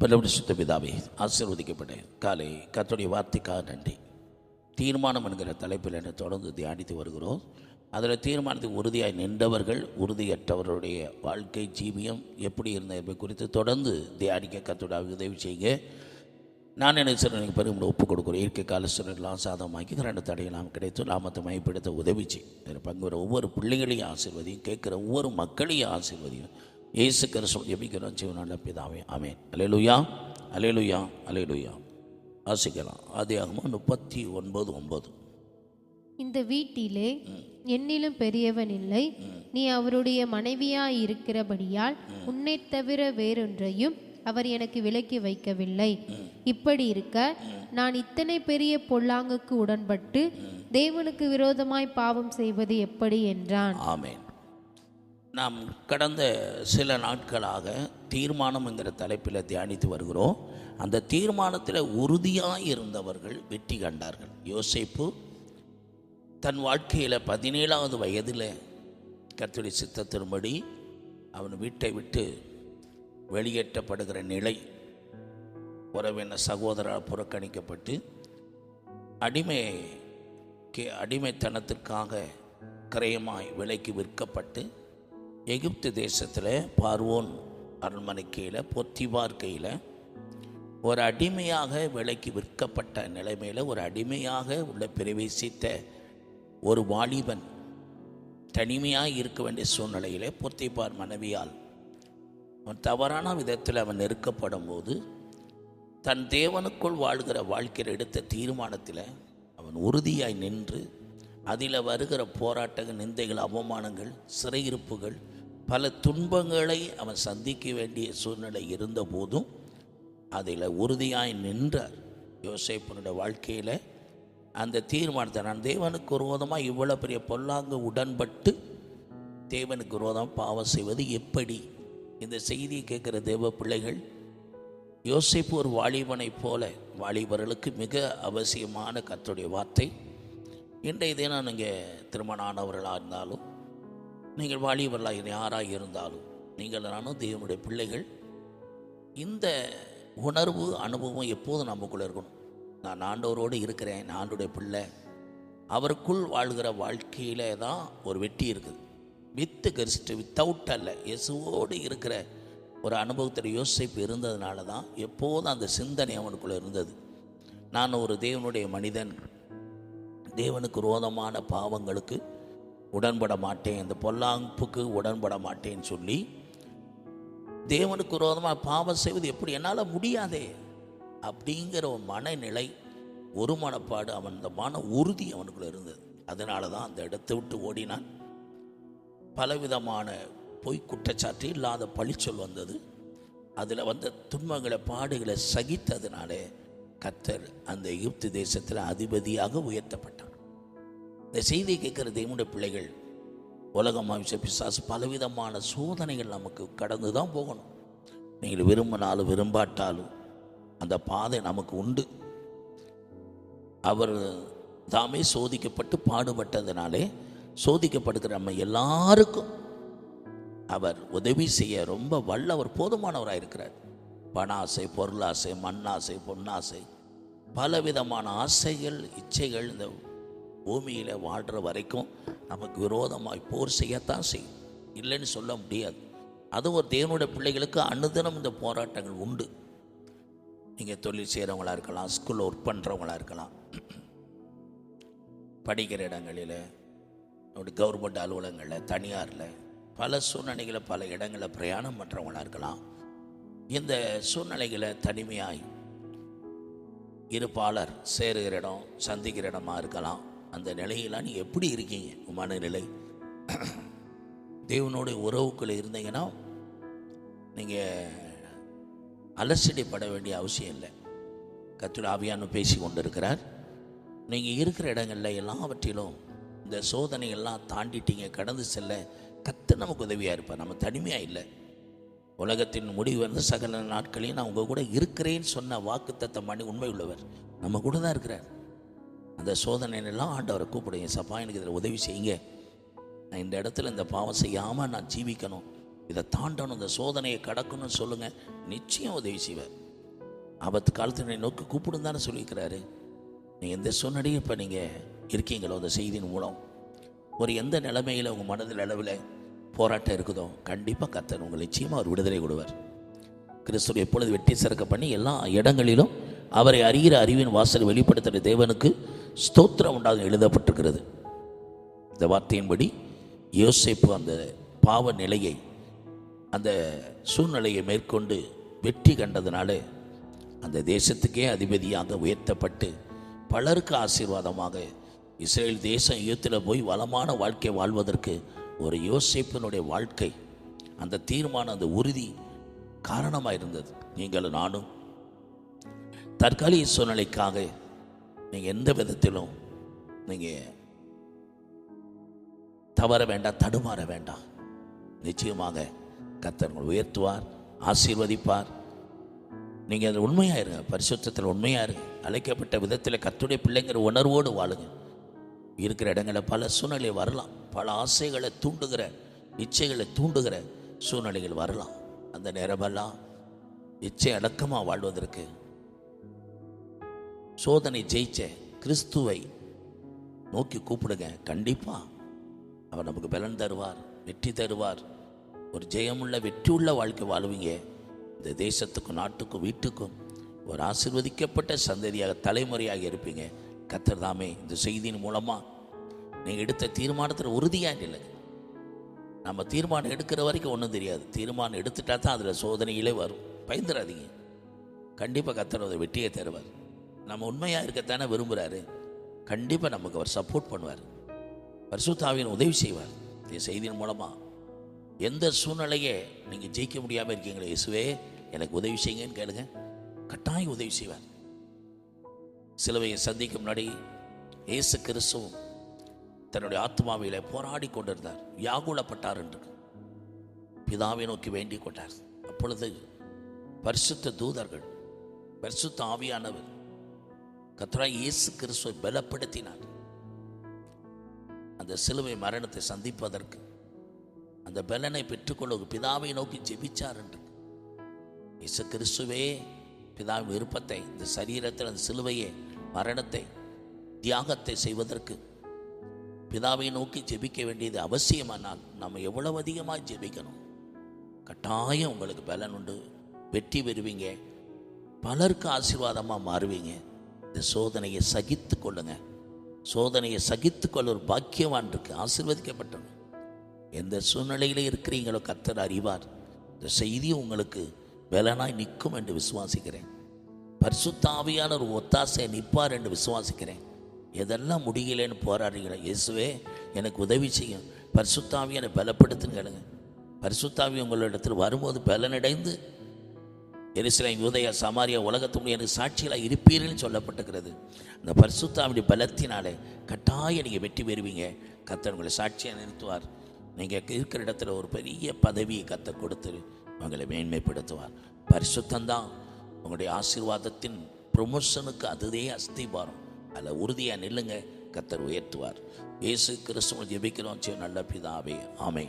பலவடி சுத்த பிதாவை ஆசீர்வதிக்கப்பட்ட காலை கத்துடைய வார்த்தைக்காக நன்றி. தீர்மானம் என்கிற தலைப்பில் என்னை தொடர்ந்து தியானித்து வருகிறோம். அதில் தீர்மானத்துக்கு உறுதியாக நின்றவர்கள் உறுதியற்றவர்களுடைய வாழ்க்கை ஜீவியம் எப்படி இருந்தது என்பது குறித்து தொடர்ந்து தியானிக்க கர்த்தருடைய உதவி செய்யுங்க. நான் எனக்கு சில நீங்கள் பெரும் ஒப்புக் கொடுக்குறேன். இயற்கை கால சூழலாம் சாதகமாக்கி ரெண்டு தடையெல்லாம் கிடைத்து நாமத்தை மயப்படுத்த உதவி செய்யும். இதில் பங்கு வர ஒவ்வொரு பிள்ளைகளையும் ஆசீர்வதியும் கேட்குற ஒவ்வொரு மக்களையும் ஆசீர்வதியும். இயேசு கிறிஸ்துவ ஜெபிக்கிறோம். ஜீவனால பிதாவே ஆமென். அலையலுயா அலையலுயா அலையலுயா வாசிக்கலாம். ஆதியாகமம் முப்பத்தி ஒன்பது ஒன்பது. இந்த வீட்டிலே என்னிலும் பெரியவன் இல்லை. நீ அவருடைய மனைவியாய் இருக்கிறபடியால் உன்னைத் தவிர வேறொன்றையும் அவர் எனக்கு விலக்கி வைக்கவில்லை. இப்படி இருக்க நான் இத்தனை பெரிய பொல்லாங்குக்கு உடன்பட்டு தேவனுக்கு விரோதமாய் பாவம் செய்வது எப்படி என்றான். ஆமென். நாம் கடந்த சில நாட்களாக தீர்மானம் என்கிற தலைப்பில் தியானித்து வருகிறோம். அந்த தீர்மானத்தில் உறுதியாக இருந்தவர்கள் வெற்றி கண்டார்கள். யோசிப்பு தன் வாழ்க்கையில் பதினேழாவது வயதில் கர்த்தருடைய சித்தத்தின்படி அவன் வீட்டை விட்டு வெளியேற்றப்படுகிற நிலை உறவின சகோதரால் புறக்கணிக்கப்பட்டு அடிமை கே அடிமைத்தனத்திற்காக கிரயமாய் விலைக்கு விற்கப்பட்டு எகிப்து தேசத்தில் பார்வோன் அரண்மனை கீழே பொத்திபார் கையில் ஒரு அடிமையாக விலைக்கு விற்கப்பட்ட நிலைமையில் ஒரு அடிமையாக உள்ள பிரவேசித்த ஒரு வாலிபன் தனிமையாக இருக்க வேண்டிய சூழ்நிலையிலே பொத்திப்பார் மனைவியால் அவன் தவறான விதத்தில் அவன் நெருக்கப்படும் போது தன் தேவனுக்குள் வாழ்கிற வாழ்க்கையில் எடுத்த தீர்மானத்தில் அவன் உறுதியாய் நின்று அதில் வருகிற போராட்டங்கள் நிந்தைகள் அவமானங்கள் சிறையிருப்புகள் பல துன்பங்களை அவன் சந்திக்க வேண்டிய சூழ்நிலை இருந்த போதும் அதில் உறுதியாய் நின்றார். யோசேப்பனுடைய வாழ்க்கையில் அந்த தீர்மானத்தை நான் தேவனுக்கு விரோதமாக இவ்வளோ பெரிய பொல்லாங்கு உடன்பட்டு தேவனுக்கு விரோதமாக பாவம் செய்வது எப்படி? இந்த செய்தியை கேட்குற தேவ பிள்ளைகள் யோசிப்பு ஒரு வாலிபனைப் போல வாலிபர்களுக்கு மிக அவசியமான கத்துடைய வார்த்தை. இன்றைய தினம் நீங்கள் திருமணம் ஆனவர்களாக இருந்தாலும் நீங்கள் வாலிபர்களாக யாராக இருந்தாலும் நீங்கள் நானும் தேவனுடைய பிள்ளைகள். இந்த உணர்வு அனுபவம் எப்போதும் நமக்குள்ளே இருக்கணும். நான் ஆண்டவரோடு இருக்கிறேன் நான் ஆண்டுடைய பிள்ளை. அவருக்குள் வாழ்கிற வாழ்க்கையில தான் ஒரு வெற்றி இருக்குது. வித்து கரிசிட்டு வித்தவுட் அல்ல. இயேசுவோடு இருக்கிற ஒரு அனுபவத்தில் யோசிப்பு இருந்ததுனால தான் எப்போதும் அந்த சிந்தனை அவனுக்குள்ளே இருந்தது. நான் ஒரு தேவனுடைய மனிதன். தேவனுக்கு ரோதமான பாவங்களுக்கு உடன்பட மாட்டேன் இந்த பொல்லாப்புக்கு உடன்பட மாட்டேன்னு சொல்லி தேவனுக்கு விரோதமாக பாவம் செய்வது எப்படி? என்னால் முடியாதே. அப்படிங்கிற ஒரு மனநிலை ஒரு மனப்பாடு அவன் அந்த மன உறுதி அவனுக்குள்ள இருந்தது. அதனால தான் அந்த இடத்தை விட்டு ஓடினான். பலவிதமான பொய் குற்றச்சாட்டு இல்லாத பழிச்சொல் வந்தது. அதில் வந்த துன்பங்களை பாடுகளை சகித்ததுனாலே கத்தர் அந்த எகிப்து தேசத்தில் அதிபதியாக உயர்த்தப்பட்டார். இந்த செய்தியை கேட்குற தேவனுடைய பிள்ளைகள் உலகம் அமைச்ச பிசாசு பலவிதமான சோதனைகள் நமக்கு கடந்து தான் போகணும். நீங்கள் விரும்பினாலும் விரும்பாட்டாலும் அந்த பாதை நமக்கு உண்டு. அவர் தாமே சோதிக்கப்பட்டு பாடுபட்டதுனாலே சோதிக்கப்படுகிற நம்ம எல்லாருக்கும் அவர் உதவி செய்ய ரொம்ப வல்லவர் போதுமானவராக இருக்கிறார் பணாசை பொருளாசை மண்ணாசை பொன்னாசை பலவிதமான ஆசைகள் இச்சைகள் இந்த பூமியில் வாழ்கிற வரைக்கும் நமக்கு விரோதமாய் போர் செய்யத்தான் செய்யும். இல்லைன்னு சொல்ல முடியாது. அது ஒரு தேவனுடைய பிள்ளைகளுக்கு அனுதினம் இந்த போராட்டங்கள் உண்டு. நீங்கள் தொழில் செய்கிறவங்களா இருக்கலாம் ஸ்கூலில் ஒர்க் பண்ணுறவங்களா இருக்கலாம். படிக்கிற இடங்களில் கவர்மெண்ட் அலுவலகங்களில் தனியாரில் பல சூழ்நிலைகளை பல இடங்களில் பிரயாணம் பண்ணுறவங்களா இருக்கலாம். இந்த சூழ்நிலைகளை தனிமையாய் இருப்பாளர் சேருகிற இடம் சந்திக்கிற இடமா இருக்கலாம். அந்த நிலையெல்லாம் நீங்கள் எப்படி இருக்கீங்க? உமான மனநிலை தேவனுடைய உறவுக்குள்ளே இருந்தீங்கன்னா நீங்கள் அலசடிப்பட வேண்டிய அவசியம் இல்லை. கத்துட ஆவியானு பேசி கொண்டிருக்கிறார். நீங்கள் இருக்கிற இடங்களில் எல்லாவற்றிலும் இந்த சோதனையெல்லாம் தாண்டிட்டீங்க. கடந்து செல்ல கத்து நமக்கு உதவியாக இருப்பார். நம்ம தனிமையாக இல்லை. உலகத்தின் முடிவு வந்து சகல நாட்களையும் நான் உங்கள் கூட இருக்கிறேன்னு சொன்ன வாக்குத்தத்தம் பண்ணி உண்மை உள்ளவர். நம்ம கூட தான் இருக்கிறார். அந்த சோதனையெல்லாம் ஆண்டவரை கூப்பிடுங்க. சப்பா எனக்கு இதில் உதவி செய்யுங்க. நான் இந்த இடத்துல இந்த பாவம் செய்யாமல் நான் ஜீவிக்கணும். இதை தாண்டணும் இந்த சோதனையை கடக்கணும்னு சொல்லுங்கள் நிச்சயம் உதவி செய்வார் ஆபத்து காலத்தில் நோக்கி கூப்பிடும் தானே சொல்லியிருக்கிறாரு. நீங்கள் எந்த சூழ்நிலையும் இப்போ நீங்கள் இருக்கீங்களோ அந்த செய்தியின் மூலம். ஒரு எந்த நிலைமையில் உங்கள் மனதில் அளவில் போராட்டம் இருக்குதோ கண்டிப்பாக கத்தர் உங்கள் நிச்சயமாக அவர் விடுதலை கொடுவார். கிறிஸ்துவை எப்பொழுது வெட்டி சிறக்க பண்ணி எல்லா இடங்களிலும் அவரை அறிகிற அறிவின் வாசல் வெளிப்படுத்துகிற தேவனுக்கு ஸ்தோத்திரம் உண்டாக எழுதப்பட்டிருக்கிறது. இந்த வார்த்தையின்படி யோசிப்பு அந்த பாவ நிலையை அந்த சூழ்நிலையை மேற்கொண்டு வெற்றி கண்டதுனால அந்த தேசத்துக்கே அதிபதியாக உயர்த்தப்பட்டு பலருக்கு ஆசீர்வாதமாக இஸ்ரேல் தேசம் யுத்தத்தில் போய் வளமான வாழ்க்கை வாழ்வதற்கு ஒரு யோசிப்பினுடைய வாழ்க்கை அந்த தீர்மானம் அந்த உறுதி காரணமாக இருந்தது நீங்களும் நானும் தற்காலிக சூழ்நிலைக்காக நீங்கள் எந்த விதத்திலும் நீங்கள் தவற வேண்டாம் தடுமாற வேண்டாம். நிச்சயமாக கத்தர்கள் உயர்த்துவார் ஆசீர்வதிப்பார். நீங்கள் அது உண்மையாக இருங்க பரிசுத்தத்தில் உண்மையாக இருங்க. அழைக்கப்பட்ட விதத்தில் கத்துடைய பிள்ளைங்கிற உணர்வோடு வாழுங்க. இருக்கிற இடங்களில் பல சூழ்நிலை வரலாம். பல ஆசைகளை தூண்டுகிற இச்சைகளை தூண்டுகிற சூழ்நிலைகள் வரலாம். அந்த நேரமெல்லாம் இச்சை அடக்கமாக வாழ்வதற்கு சோதனை ஜெயிச்ச கிறிஸ்துவை நோக்கி கூப்பிடுங்க. கண்டிப்பாக அவர் நமக்கு பலன் தருவார் வெற்றி தருவார். ஒரு ஜெயமுள்ள வெற்றியுள்ள வாழ்க்கை வாழ்வீங்க. இந்த தேசத்துக்கும் நாட்டுக்கும் வீட்டுக்கும் ஒரு ஆசிர்வதிக்கப்பட்ட சந்ததியாக தலைமுறையாக இருப்பீங்க. கத்தர் தாமே இந்த செய்தியின் மூலமாக நீங்கள் எடுத்த தீர்மானத்தில் உறுதியாக இல்லைங்க நம்ம தீர்மானம் எடுக்கிற வரைக்கும் ஒன்றும் தெரியாது. தீர்மானம் எடுத்துட்டா தான் அதில் சோதனையிலே வரும். பயந்துடாதீங்க. கண்டிப்பாக கத்தர் அதை வெற்றியை தருவார். நம்ம உண்மையாக இருக்கத்தானே விரும்புகிறாரு கண்டிப்பாக நமக்கு அவர் சப்போர்ட் பண்ணுவார். பரிசுத்தாவின் உதவி செய்வார். இந்த செய்தியின் மூலமாக எந்த சூழ்நிலையே நீங்கள் ஜெயிக்க முடியாமல் இருக்கீங்களே இயேசுவே எனக்கு உதவி செய்யுங்கன்னு கேளுங்க. கட்டாயம் உதவி செய்வார். சிலுவையை சந்திக்கும் முன்னாடி இயேசு கிறிஸ்துவும் தன்னுடைய ஆத்மாவில போராடி கொண்டிருந்தார். வியாகுலப்பட்டார் என்று. பிதாவை நோக்கி வேண்டிக் கொண்டார். அப்பொழுது பரிசுத்த தூதர்கள் பரிசுத்த ஆவியானவர் கத்ரா இயேசு கிறிஸ்துவை பலப்படுத்தினார். அந்த சிலுவை மரணத்தை சந்திப்பதற்கு அந்த பலனை பெற்றுக்கொள்ள பிதாவை நோக்கி ஜெபிச்சார் என்று. இயேசு கிறிஸ்துவே பிதாவின் விருப்பத்தை இந்த சரீரத்தில் அந்த சிலுவையை மரணத்தை தியாகத்தை செய்வதற்கு பிதாவை நோக்கி ஜெபிக்க வேண்டியது அவசியமானால் நம்ம எவ்வளவு அதிகமாக ஜெபிக்கணும். கட்டாயம் உங்களுக்கு பலன் உண்டு. வெற்றி பெறுவீங்க. பலருக்கு ஆசீர்வாதமாக மாறுவீங்க. இந்த சோதனையை சகித்து கொள்ளுங்க. சோதனையை சகித்து கொள்ள ஒரு பாக்கியவான் இருக்கு ஆசீர்வதிக்கப்பட்டவங்க எந்த சூழ்நிலையில் இருக்கிறீங்களோ கத்தர் அறிவார். இந்த செய்தி உங்களுக்கு பலனாய் நிற்கும் என்று விசுவாசிக்கிறேன். பரிசுத்தாவியான ஒரு ஒத்தாசையை நிற்பார் என்று விசுவாசிக்கிறேன். எதெல்லாம் முடியலன்னு போராடுகிறேன் இயேசுவே எனக்கு உதவி செய்யும். பரிசுத்தாவியான பலப்படுத்துன்னு கேளுங்க. பரிசுத்தாவி உங்களிடத்தில் வரும்போது பலனடைந்து எருசலேம் யூதய சமாரியா உலகத்துடைய எனக்கு சாட்சிகளாக இருப்பீர்கள்னு சொல்லப்பட்டிருக்கிறது. அந்த பரிசுத்தாவுடைய பலத்தினாலே கட்டாயம் நீங்கள் வெற்றி பெறுவீங்க. கத்தர் உங்களை சாட்சியாக நிறுத்துவார். நீங்கள் இருக்கிற இடத்துல ஒரு பெரிய பதவியை கத்த கொடுத்து உங்களை மேன்மைப்படுத்துவார். பரிசுத்தந்தான் உங்களுடைய ஆசீர்வாதத்தின் ப்ரொமோஷனுக்கு அதுவே அஸ்திபாரம் அதில் உறுதியாக நில்லுங்க. கத்தர் உயர்த்துவார். இயேசு கிறிஸ்துவ ஜெபிக்கிறோம். சரி நல்ல பிதாவே. ஆமை